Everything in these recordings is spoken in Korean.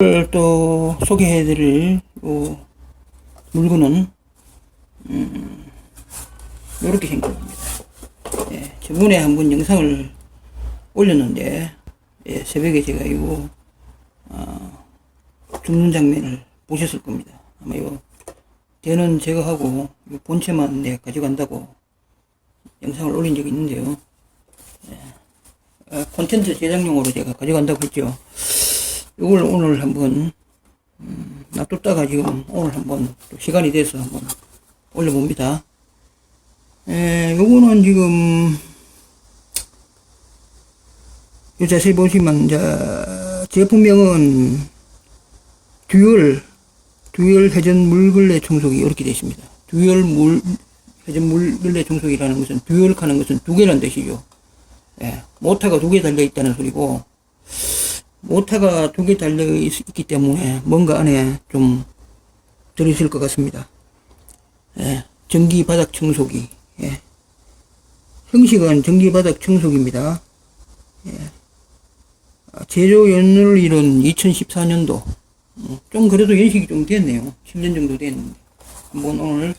오늘 또 소개해드릴 요 물건은 음, 이렇게 생긴 겁니다. 예, 저번에 한번 영상을 올렸는데 예, 새벽에 제가 이거 어, 죽는 장면을 보셨을 겁니다. 아마 이거 대는 제가 하고 이 본체만 내 가져간다고 영상을 올린 적이 있는데요. 예, 어, 콘텐츠 제작용으로 제가 가져간다고 했죠. 이걸 오늘 한번 음, 놔뒀다가 지금 오늘 한번 또 시간이 돼서 한번 올려봅니다. 에, 요거는 지금 요 자세히 보시면 자, 제품명은 듀얼 듀얼 회전 물걸레 청소기 이렇게 되어 있습니다. 듀얼 물 회전 물걸레 청소기라는 것은 듀얼 하는 것은 두 개라는 뜻이죠. 예, 모터가 두 개 달려 있다는 소리고 모터가 두 개 달려 있- 있기 때문에 뭔가 안에 좀 들어있을 것 같습니다. 예, 전기 바닥 청소기. 예. 형식은 전기 바닥 청소기입니다. 예. 아, 제조 연료일은 2014년도. 어, 좀 그래도 연식이 좀 됐네요. 7년 정도 됐는데. 한번 오늘,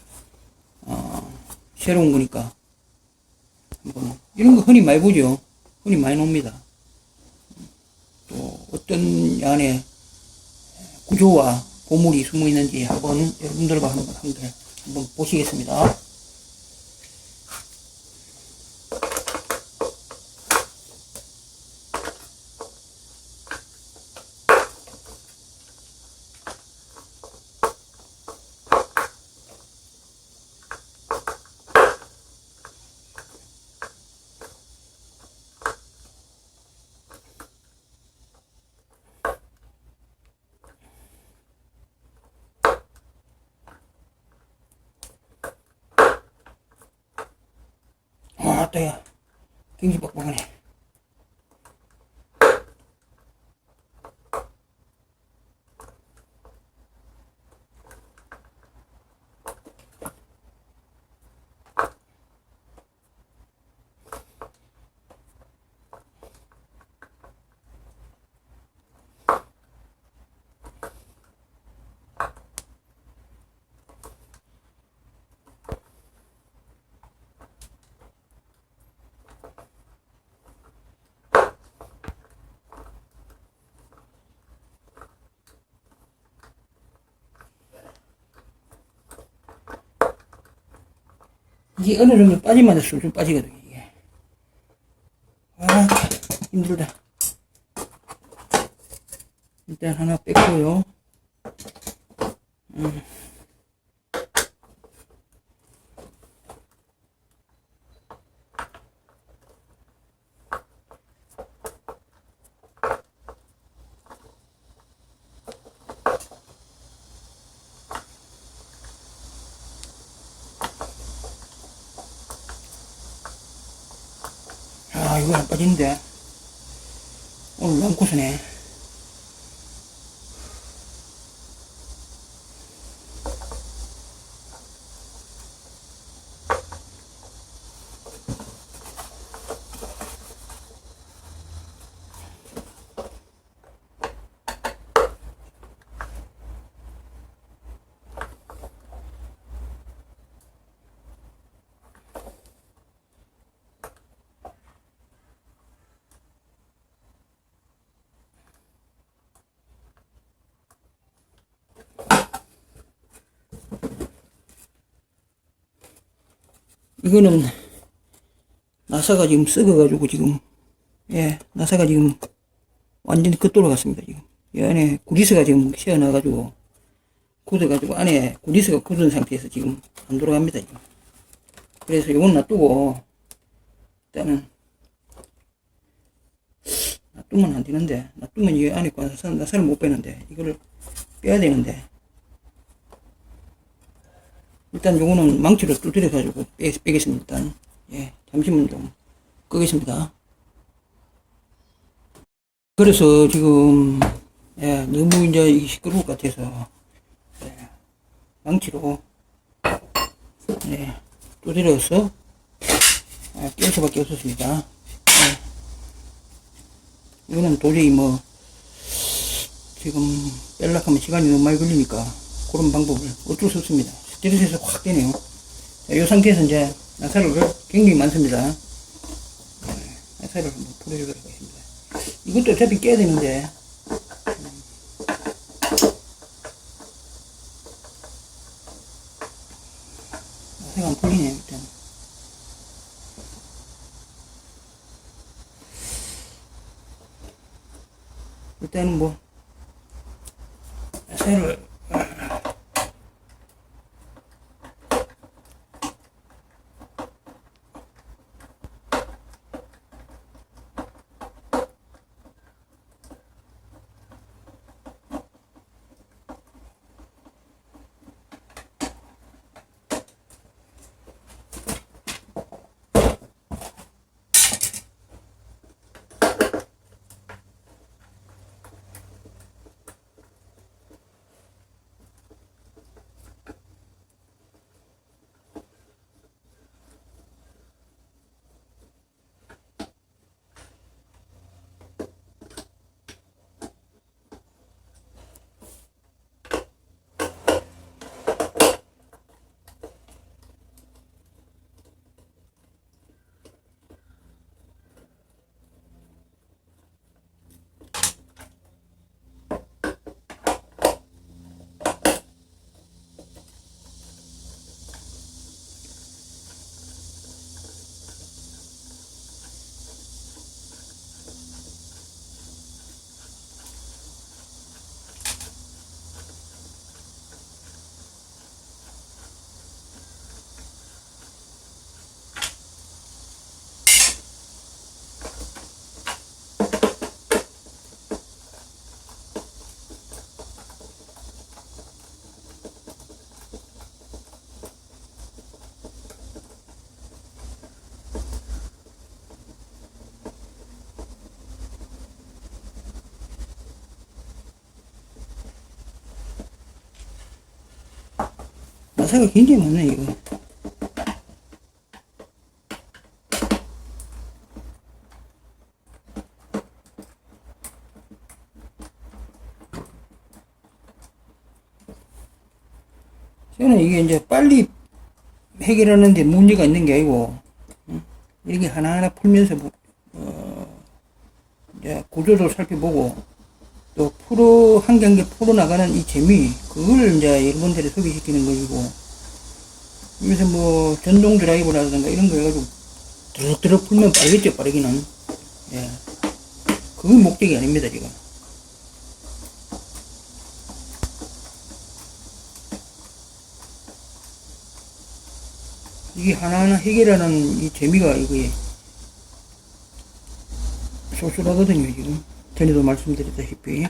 어, 새로운 거니까. 한번, 이런 거 흔히 많이 보죠. 흔히 많이 놉니다. 또 어떤 안에 구조와 보물이 숨어 있는지 한번 여러분들과 한번, 한번, 보시겠습니다. 아, 따야. 굉장 이게 어느 정도 빠지면 쑥쑥 빠지거든요, 이게. 아, 힘들다. 일단 하나 뺐고요. 음. 아, 이거 안 빠지는데. 오늘 너무 고생 이거는 나사가 지금 썩어가지고 지금 예 나사가 지금 완전히 겉돌아 갔습니다 지금. 이 안에 구리스가 지금 새어나가지고 굳어가지고 안에 구리스가 굳은 상태에서 지금 안 돌아갑니다 지금. 그래서 이건 놔두고 일단은 놔두면 안 되는데 놔두면 이 안에 나사를 못 빼는데 이거를 빼야 되는데 일단 요거는 망치로 두드려 가지고 빼, 빼겠습니다. 일단. 예, 잠시만 좀 끄겠습니다. 그래서 지금 예, 너무 이제 시끄러울 것 같아서 예, 망치로 예, 두드려서 예, 뺄 수밖에 없었습니다. 예. 이거는 도저히 뭐 지금 뺄락 하면 시간이 너무 많이 걸리니까 그런 방법을 어쩔 수 없습니다. 스트레스에서 확 되네요. 자, 이 상태에서 이제 나사를 굉장히 많습니다. 네, 나사를 한번 풀어주도록 하겠습니다. 이것도 어차피 깨야 되는데 음. 나사가 안 풀리네요 일단. 일단은 뭐 나사가 굉장히 많네 이거. 저는 이게 이제 빨리 해결하는데 문제가 있는 게 아니고 응? 이렇게 하나하나 풀면서 뭐, 어, 이제 구조도 살펴보고 또 풀어 한개 풀어 나가는 이 재미 그걸 이제 여러분들이 소개시키는 것이고 여기서 뭐 전동 드라이버라든가 이런 거 해가지고 드럭드럭 풀면 빠르겠죠 빠르기는. 예. 그게 목적이 아닙니다 지금. 이게 하나하나 해결하는 이 재미가 이거에 쏠쏠하거든요 지금. 전에도 말씀드렸다시피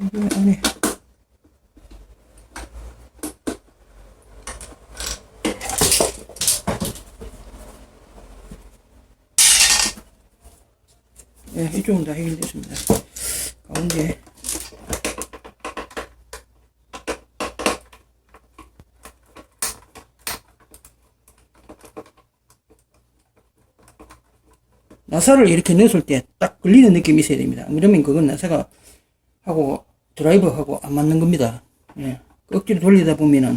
이거 안에 예, 이쪽은 다 해결됐습니다. 가운데 나사를 이렇게 넣었을 때 딱 걸리는 느낌이 있어야 됩니다. 안 그러면 그건 나사가 하고 드라이버하고 안 맞는 겁니다. 예. 억지로 돌리다 보면은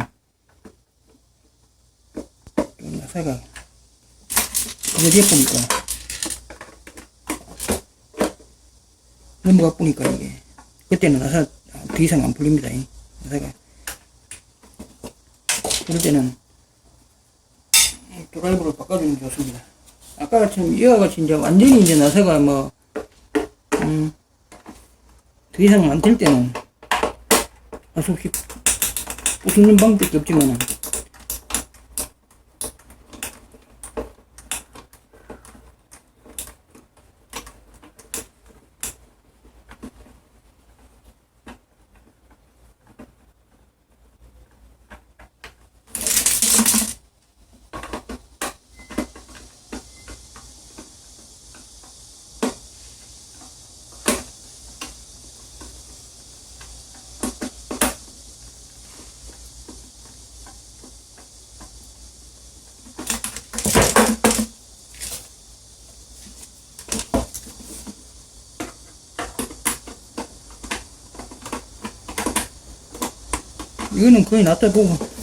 좀 나사가 어디에 보니까 넘어가 보니까 이게 그때는 나사 더 이상 안 풀립니다. 이 나사가 그럴 때는 드라이버를 바꿔주는 게 좋습니다. 아까 같이 이와 같이 이제 완전히 이제 나사가 뭐, 음, 더 이상 안 될 때는 할수 없이 부수는 방법밖에 없지만은 거의 놨다 보고.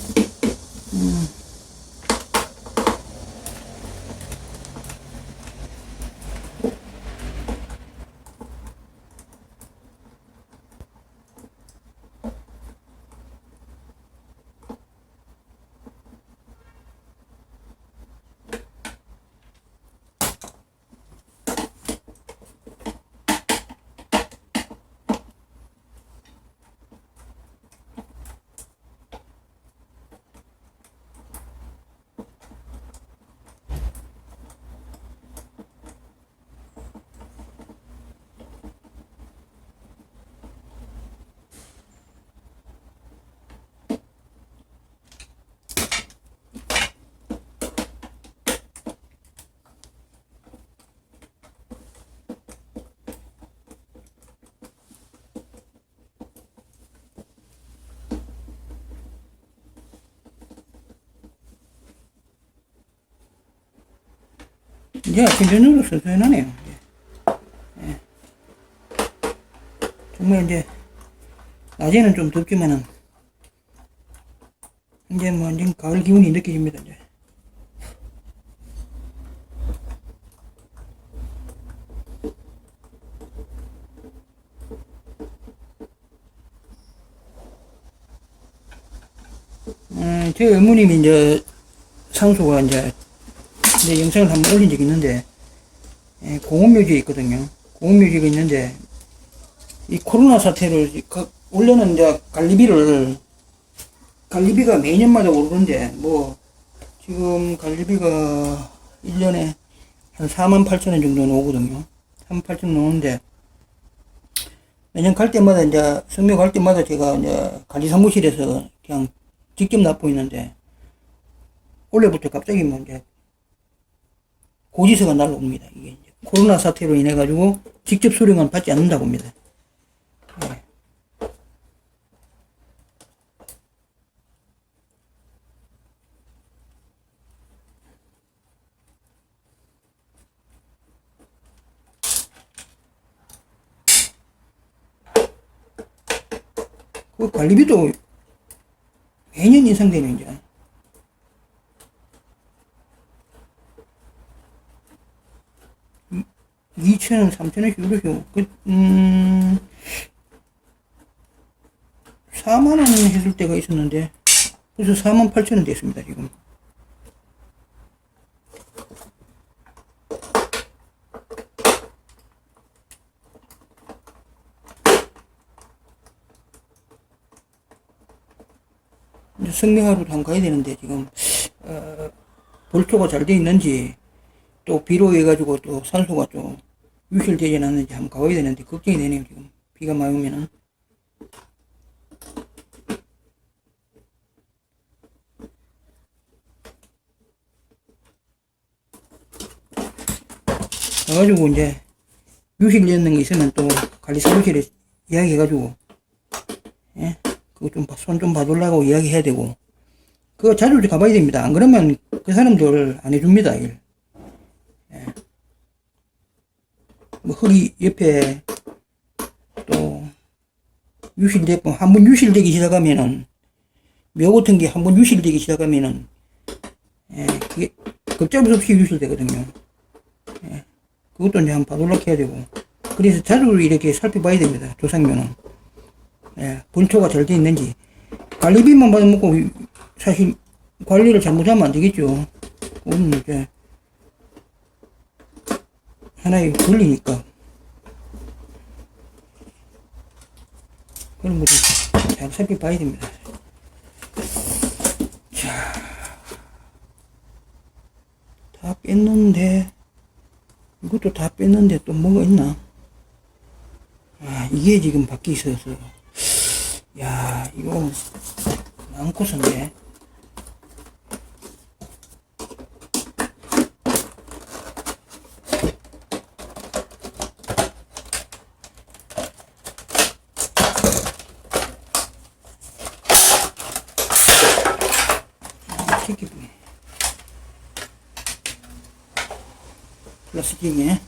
이제 선선하네요. 이제. 예. 정말 이제 낮에는 좀 덥지만은 이제 뭐 완전 가을 기운이 느껴집니다. 이제. 음, 제 어머님이 이제 상수가 이제 이제 영상을 한번 올린 적이 있는데 예, 공원묘지에 있거든요. 공원묘지가 있는데 이 코로나 가- 원래는 이제 갈리비를 갈리비가 매년마다 오르는데 뭐 지금 갈리비가 1년에 한 4만 8천 원 정도 나오거든요. 3만 8천 원 나오는데 매년 갈 때마다 이제 성묘 갈 때마다 제가 이제 관리 사무실에서 그냥 직접 납고 있는데 올해부터 갑자기 뭐 이제 고지서가 날라옵니다. 이게 이제 코로나 사태로 인해 가지고 직접 수령은 받지 않는다고 합니다. 예. 그 관리비도 매년 인상되는 이제 2,000원, 3,000원씩 이렇게, 그, 음, 4만원 했을 때가 있었는데, 그래서 4만 8천원 됐습니다, 지금. 성명하러 한번 가야 되는데, 지금, 어, 볼토가 잘 돼 있는지, 또 비로 해가지고 또 산소가 좀 유실되지 않는지 한번 가봐야 되는데 걱정이 되네요 지금. 비가 많이 오면은. 가가지고 이제 유실되는 거 있으면 또 관리 사무실에 이야기해가지고 예? 그거 좀 손 좀 봐달라고 이야기해야 되고. 그거 자주 가봐야 됩니다. 안 그러면 그 사람들 안 해줍니다 일. 뭐 흙이 옆에 또 유실되고 한번 유실되기 시작하면은 묘 같은 게 한번 유실되기 시작하면은 예, 그게 수 없이 유실되거든요. 예, 그것도 이제 한번 봐돌락 해야 되고 그래서 자주 이렇게 살펴봐야 됩니다. 조상묘는 예, 본초가 잘 돼 있는지 관리비만 받아먹고 사실 관리를 잘못하면 안 되겠죠. 그건 이제 하나의 권리니까. 그런 거를 잘 살펴봐야 됩니다. 자, 다 뺐는데, 이것도 다 뺐는데 또 뭐가 있나? 아, 이게 지금 밖에 있어서. 야, 이거 많고선데. 플라스틱이 플라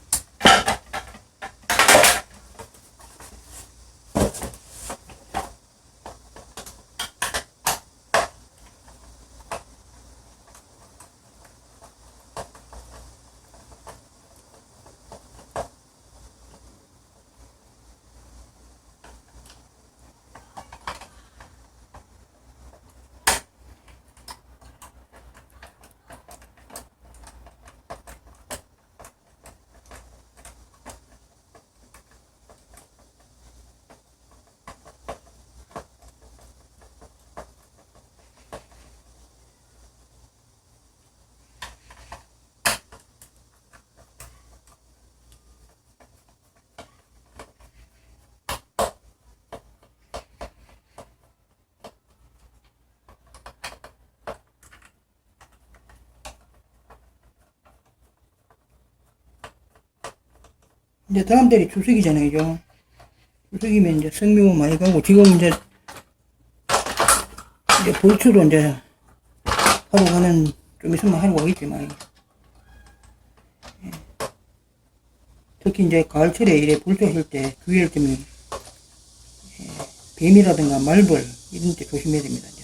이제 다음 달이 추석이잖아요, 그죠? 추석이면 이제 성묘 많이 가고, 지금 이제, 이제 볼초도 이제, 하러 가는, 좀 있으면 하러 가겠지만, 예. 특히 이제 가을철에 이래 볼초 할때 주의할 점이, 예, 뱀이라든가 말벌, 이런 데 조심해야 됩니다, 이제.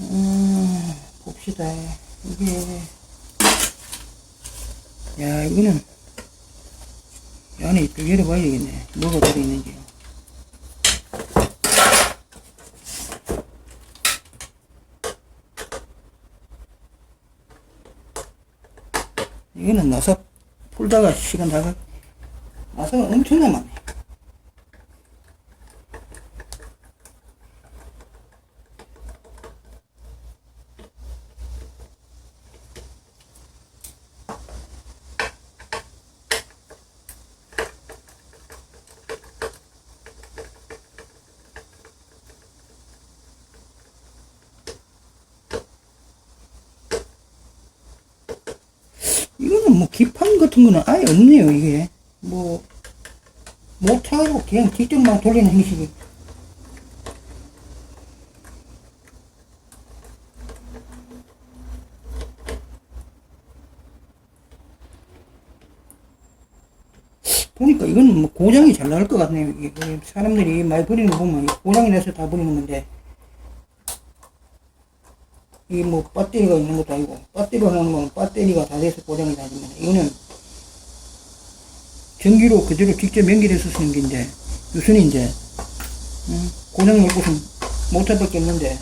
음, 봅시다. 이게, 야, 이거는, 되겠네. 뭐가 들어있는지. 이거는 나사 풀다가 시간 다 가, 나사가 엄청나 많네. 이거는 뭐 기판 같은 거는 아예 없네요, 이게. 뭐, 못하고 그냥 직접 막 돌리는 형식이. 보니까 이거는 뭐 고장이 잘 나올 것 같네요. 이게 그 사람들이 많이 버리는 거 보면 고장이 나서 다 버리는 건데. 이게 뭐 배터리가 있는 것도 아니고 배터리로 하는 거는 배터리가 다 돼서 고장이 나지만 이거는 전기로 그대로 직접 연결해서 쓰는 게 이제 유선이 이제 음, 고장 날 곳은 모터 밖에 없는데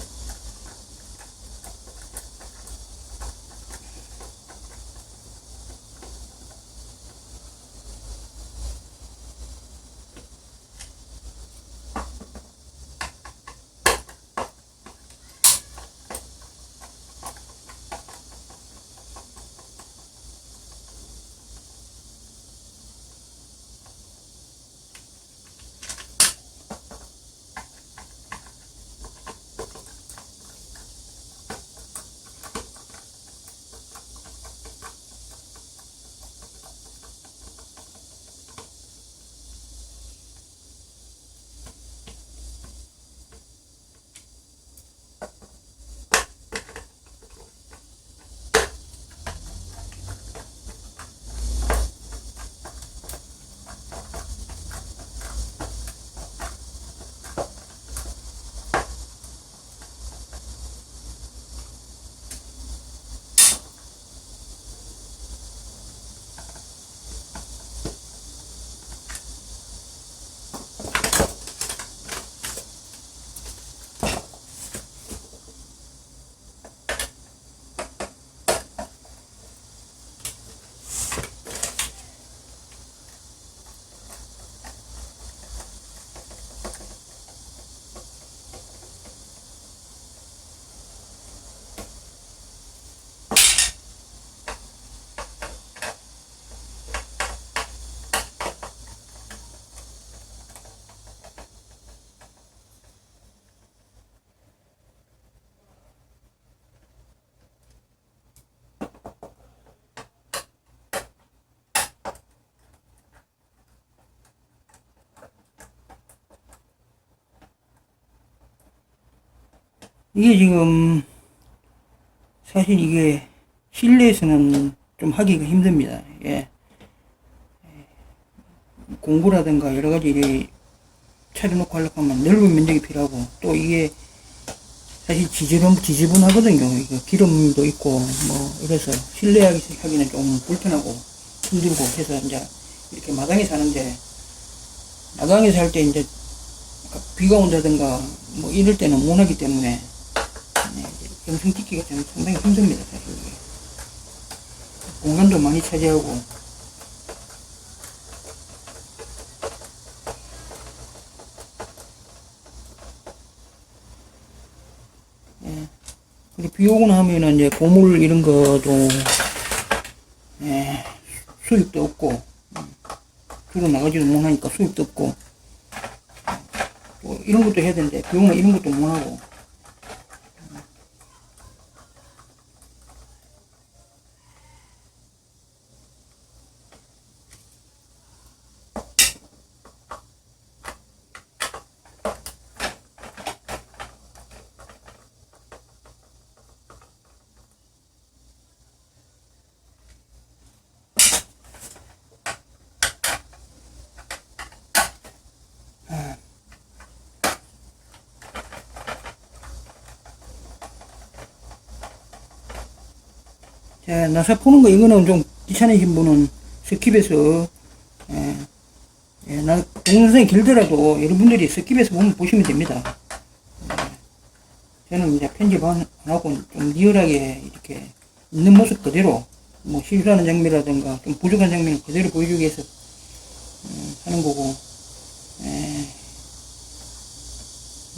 이게 지금 사실 이게 실내에서는 좀 하기가 힘듭니다. 예. 공구라든가 여러 가지 차려놓고 하려고 하면 넓은 면적이 필요하고 또 이게 사실 지저분, 지저분하거든요. 이거 기름도 있고 뭐 이래서 실내 하기는 좀 불편하고 힘들고 해서 이제 이렇게 마당에 사는데 마당에 살 때 이제 비가 온다든가 뭐 이럴 때는 못 하기 때문에 네, 영상 찍기가 좀 상당히 힘듭니다, 사실. 이게. 공간도 많이 차지하고. 예. 그리고 비 오고 나면은 이제 고물 이런 것도, 예, 수입도 없고, 음, 주로 나가지도 못하니까 수입도 없고 또 이런 것도 해야 되는데 비용은 이런 것도 못하고 자, 나사 푸는 거 이거는 좀 귀찮으신 분은 스킵해서 예, 예, 나 동영상이 길더라도 여러분들이 스킵해서 보면 보시면 됩니다. 예, 저는 이제 편집 안 하고 좀 리얼하게 이렇게 있는 모습 그대로 뭐 실수하는 장면이라든가 좀 부족한 장면을 그대로 보여주기 위해서 음, 하는 거고 예,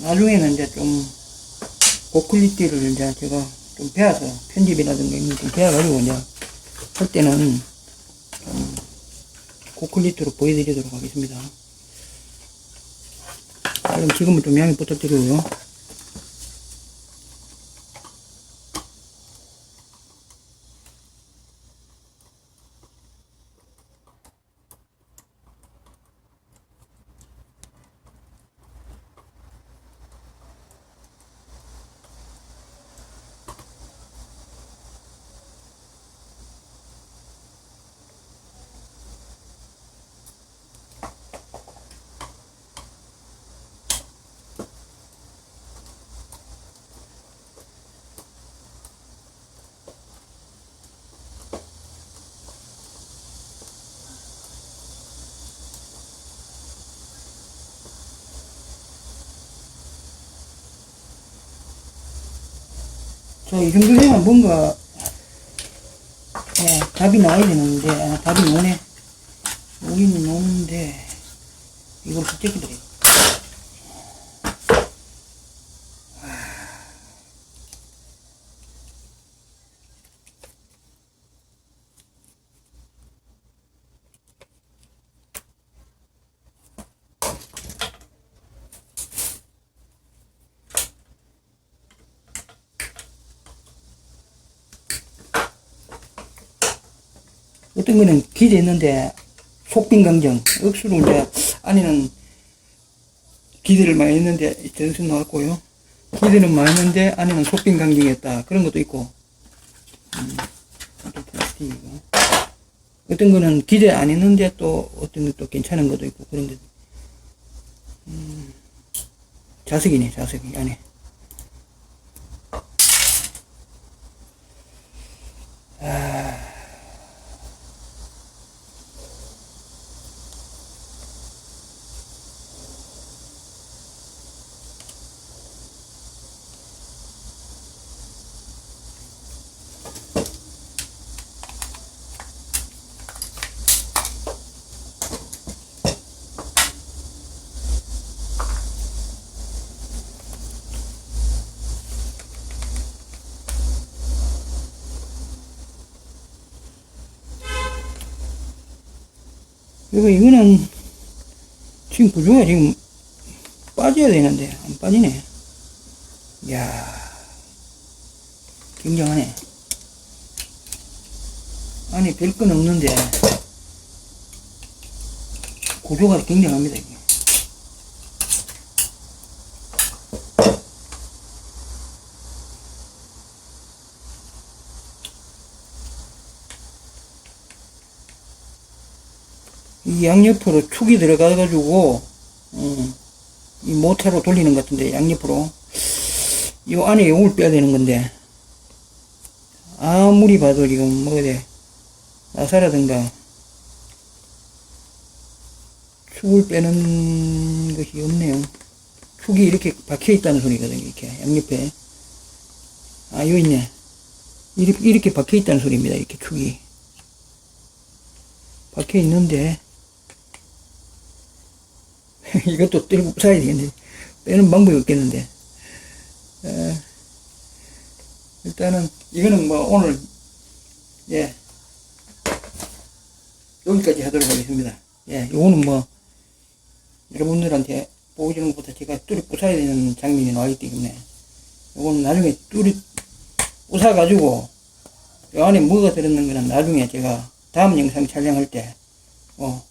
나중에는 이제 좀 고퀄리티를 이제 제가 좀 배워서 편집이라든가 이런 거좀 배워가지고 이제 할 때는 좀 고퀄리티로 보여드리도록 하겠습니다. 그럼 지금은 좀 양해 부탁드리고요. 이 정도 되면 뭔가, 예, 답이 나와야 되는데, 아, 답이 오네. 오긴 오는데, 이걸 붙잡기. 어떤 거는 기대했는데 속빈 강정 억수로 이제 안에는 기대를 많이 했는데 전선 나왔고요. 기대는 많이 했는데 안에는 속빈 강정이었다. 그런 것도 있고. 음. 어떤 거는 기대 안 했는데 또 어떤 것도 괜찮은 것도 있고 그런 것 음, 자석이네 자석이. 안에 그리고 이거는 지금 구조가 지금 빠져야 되는데 안 빠지네. 이야 굉장하네. 아니 별건 없는데 구조가 굉장합니다 이 양옆으로 축이 들어가가지고, 음, 이 모터로 돌리는 것 같은데, 양옆으로. 이 안에 용을 빼야 되는 건데, 아무리 봐도 지금 뭐가 돼, 나사라든가, 축을 빼는 것이 없네요. 축이 이렇게 박혀 있다는 소리거든요, 이렇게, 양옆에. 아, 요 있네. 이렇게, 이렇게 박혀 있다는 소리입니다, 이렇게 축이. 박혀 있는데, 이것도 떼고 사야 되겠네. 빼는 방법이 없겠는데. 에, 일단은, 이거는 뭐, 오늘, 예, 여기까지 하도록 하겠습니다. 예, 요거는 뭐, 여러분들한테 보여주는 것보다 제가 뚜리 부숴야 되는 장면이 나와있기 때문에, 요거는 나중에 뚜리 부숴가지고, 요 안에 뭐가 들었는 거는 나중에 제가 다음 영상 촬영할 때, 어,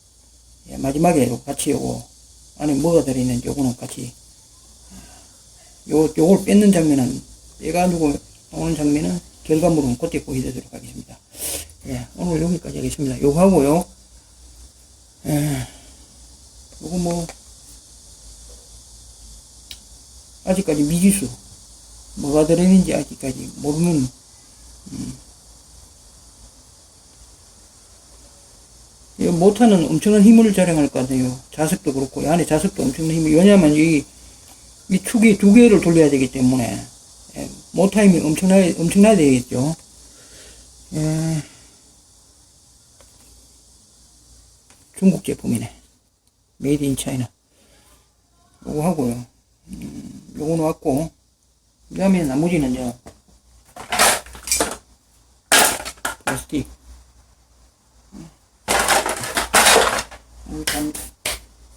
예, 마지막에 요 같이 요거, 안에 뭐가 들어있는지 요거는 같이, 요, 요걸 뺏는 장면은, 빼가지고 나오는 장면은 결과물은 그때 보여드리도록 하겠습니다. 예, 오늘 여기까지 하겠습니다. 요거 하고요. 예, 요거 뭐, 아직까지 미지수, 뭐가 들어있는지 아직까지 모르는, 음. 모터는 엄청난 힘을 자랑할 것 같아요. 자석도 그렇고, 이 안에 자석도 엄청난 힘이, 왜냐면 이, 이 축이 두 개를 돌려야 되기 때문에, 예, 모터 힘이 엄청나게, 엄청나야 되겠죠. 예. 중국 제품이네. 메이드 인 차이나. 요거 하고요. 음, 요거 놓았고, 그 다음에 나머지는 이제, 플라스틱. 일단,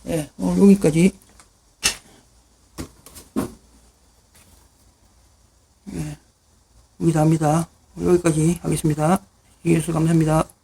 예, 오늘 여기까지. 예, 여기 다 합니다. 여기까지 하겠습니다. 이해해주셔서 감사합니다.